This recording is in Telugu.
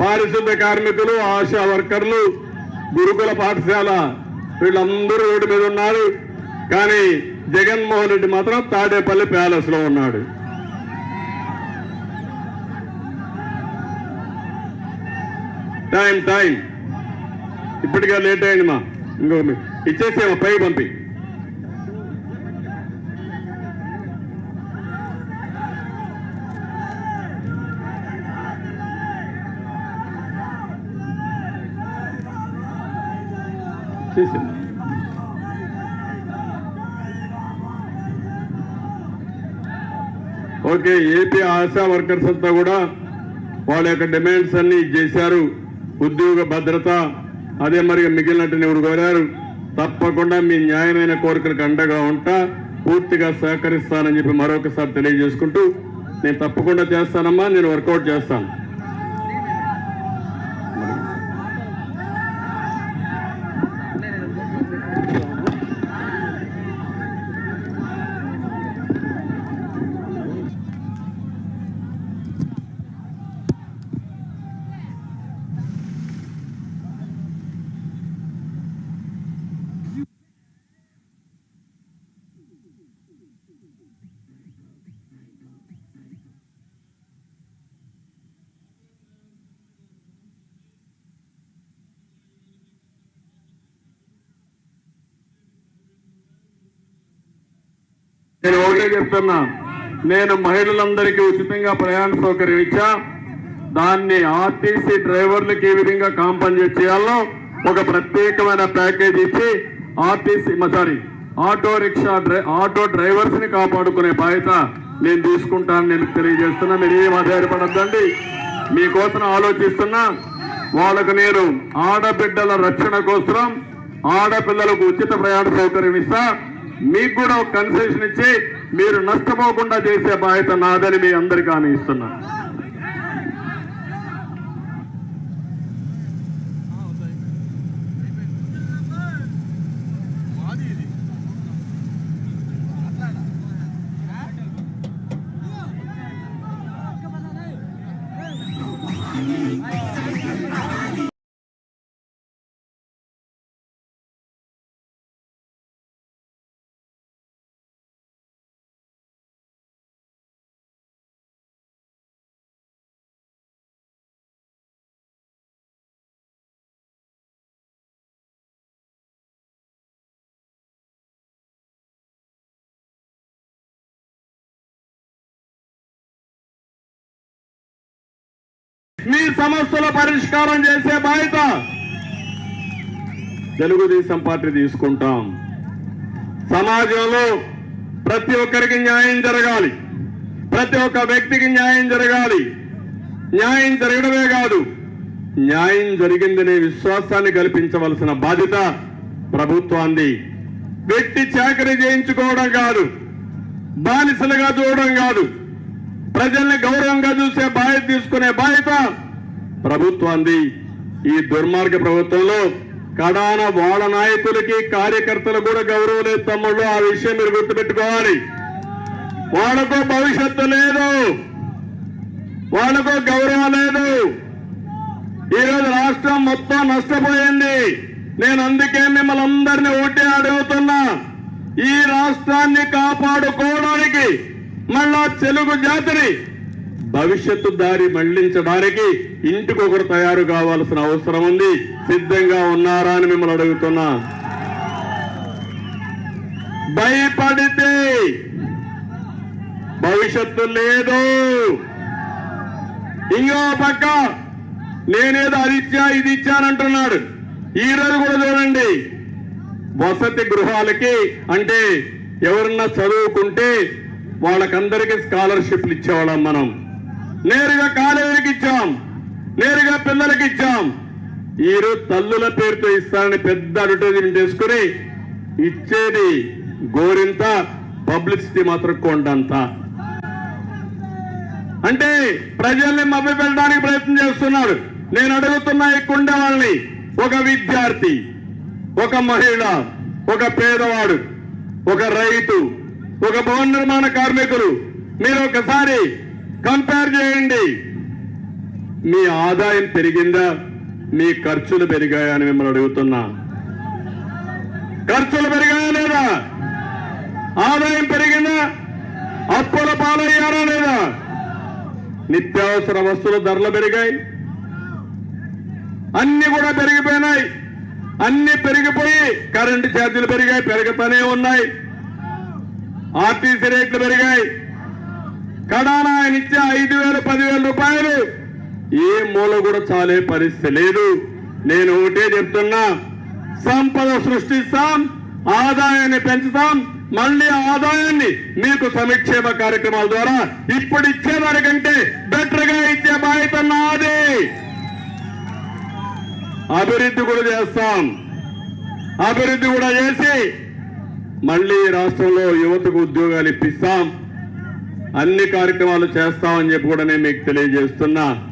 పారిశుద్ధ కార్మికులు ఆశా వర్కర్లు గురుకుల పాఠశాల వీళ్ళందరూ రోడ్డు మీద ఉన్నారు. కానీ జగన్మోహన్ రెడ్డి మాత్రం తాడేపల్లి ప్యాలెస్లో ఉన్నాడు. Time time. ఇప్పటికే లేట్ అయింది మా. ఇంకో ఇచ్చేసేమా పై పంపి. చేసింది. ఓకే ఏపీ ఆశా వర్కర్స్ అంతా కూడా వాళ్ళ యొక్క డిమాండ్స్ అన్ని చేశారు. ఉద్యోగ భద్రత అదే మరి మిగిలినట్టు ఎవరు కోరారు? తప్పకుండా మీ న్యాయమైన కోరికలకు అండగా ఉంటా. పూర్తిగా సహకరిస్తానని చెప్పి మరొకసారి తెలియజేసుకుంటూ నేను తప్పకుండా చేస్తానమ్మా నేను వర్కౌట్ చేస్తాను. నేను ఒకటే చెప్తున్నా. నేను మహిళలందరికీ ఉచితంగా ప్రయాణ సౌకర్యం ఇచ్చా. దాన్ని ఆర్టీసీ డ్రైవర్లకి ఏ విధంగా కాంపన్సేట్ చేయాలో ఒక ప్రత్యేకమైన ప్యాకేజ్ ఇచ్చి RTC sorry auto rickshaw dry auto డ్రైవర్స్ని కాపాడుకునే బాధ్యత నేను తీసుకుంటాను నేను తెలియజేస్తున్నా. మీరు ఏం ఆధారపడద్దండి? మీకోసం ఆలోచిస్తున్నా. వాళ్ళకు నేను ఆడబిడ్డల రక్షణ కోసం ఆడపిల్లలకు ఉచిత ప్రయాణ సౌకర్యం ఇస్తా. మీకు కూడా ఒక కన్సెషన్ ఇచ్చి మీరు నష్టపోకుండా చేసే బాధ్యత నాదని మీ అందరికీ హామీ ఇస్తున్నా. మీ సమస్యల పరిష్కారం చేసే బాధ్యత. తెలుగుదేశం పార్టీ తీసుకుంటాం. సమాజంలో ప్రతి ఒక్కరికి న్యాయం జరగాలి. ప్రతి ఒక్క వ్యక్తికి న్యాయం జరగాలి. న్యాయం జరగడమే కాదు న్యాయం జరిగిందనే విశ్వాసాన్ని కల్పించవలసిన బాధ్యత ప్రభుత్వాన్ని వ్యక్తి చాకరీ చేయించుకోవడం కాదు బానిసలుగా చూడడం కాదు ప్రజల్ని గౌరవంగా చూసే బాధ్యత తీసుకునే బాధ్యత ప్రభుత్వాన్ని ఈ దుర్మార్గ ప్రభుత్వంలో కడాన వాళ్ళ నాయకులకి కార్యకర్తలు కూడా గౌరవం లేదు తమ్ముళ్ళు. ఆ విషయం మీరు గుర్తుపెట్టుకోవాలి. వాళ్ళకు భవిష్యత్తు లేదు. వాళ్ళకు గౌరవం లేదు. ఈరోజు రాష్ట్రం మొత్తం నష్టపోయింది. నేను అందుకే మిమ్మల్ని అందరినీ ఒకటే అడుగుతున్నా ఈ రాష్ట్రాన్ని కాపాడుకోవడానికి మళ్ళా తెలుగు జాతిని భవిష్యత్తు దారి మళ్ళించడానికి ఇంటికొకరు తయారు కావాల్సిన అవసరం ఉంది. సిద్ధంగా ఉన్నారా అని మిమ్మల్ని అడుగుతున్నా. భయపడితే భవిష్యత్తు లేదు. ఇంకో పక్క నేనేదో అది ఇచ్చా ఇది ఇచ్చానంటున్నాడు ఈ రోజు కూడా చూడండి. వసతి గృహాలకి అంటే ఎవరన్నా చదువుకుంటే వాళ్ళకందరికీ స్కాలర్షిప్లు ఇచ్చేవాళ్ళం మనం. నేరుగా కాలేజీకి ఇచ్చాం. నేరుగా పిల్లలకి ఇచ్చాం. ఈరోజు తల్లుల పేరుతో ఇస్తానని పెద్ద అడ్వర్టైజ్మెంట్ చేసుకుని ఇచ్చేది గోరింత పబ్లిసిటీ మాత్రం కొండంతా. అంటే ప్రజల్ని మభ్య పెట్టడానికి ప్రయత్నం చేస్తున్నాడు నేను అడుగుతున్నా ఈ వాళ్ళని ఒక విద్యార్థి ఒక మహిళ ఒక పేదవాడు ఒక రైతు ఒక భవన నిర్మాణ కార్మికులు మీరు ఒకసారి కంపేర్ చేయండి. మీ ఆదాయం పెరిగిందా? మీ ఖర్చులు పెరిగాయా అని మిమ్మల్ని అడుగుతున్నా. ఖర్చులు పెరిగాయా లేదా? ఆదాయం పెరిగిందా? అప్పుల పాలయ్యారా లేదా? నిత్యావసర వస్తువుల ధరలు పెరిగాయి. అన్ని కూడా పెరిగిపోయినాయి. అన్ని పెరిగిపోయి కరెంటు ఛార్జీలు పెరిగాయి పెరుగుతూనే ఉన్నాయి. ఆర్టీసీ రేట్లు పెరిగాయి. కడానా ఆయన ఇచ్చే ఐదు వేలు పదివేల రూపాయలు. ఏ మూల కూడా చాలే పరిస్థితి లేదు. నేను ఒకటే చెప్తున్నా సంపద సృష్టిస్తాం ఆదాయాన్ని పెంచుతాం మళ్ళీ ఆదాయాన్ని మీకు సంక్షేమ కార్యక్రమాల ద్వారా ఇప్పుడు ఇచ్చేదానికంటే బెటర్గా ఇచ్చే బాధ్యత నాది. అభివృద్ధి కూడా చేస్తాం. అభివృద్ధి కూడా చేసి మళ్ళీ రాష్ట్రంలో యువతకు ఉద్యోగాలు ఇప్పిస్తాం. అన్ని కార్యక్రమాలు చేస్తామని చెప్పి కూడా నేను మీకు తెలియజేస్తున్నా.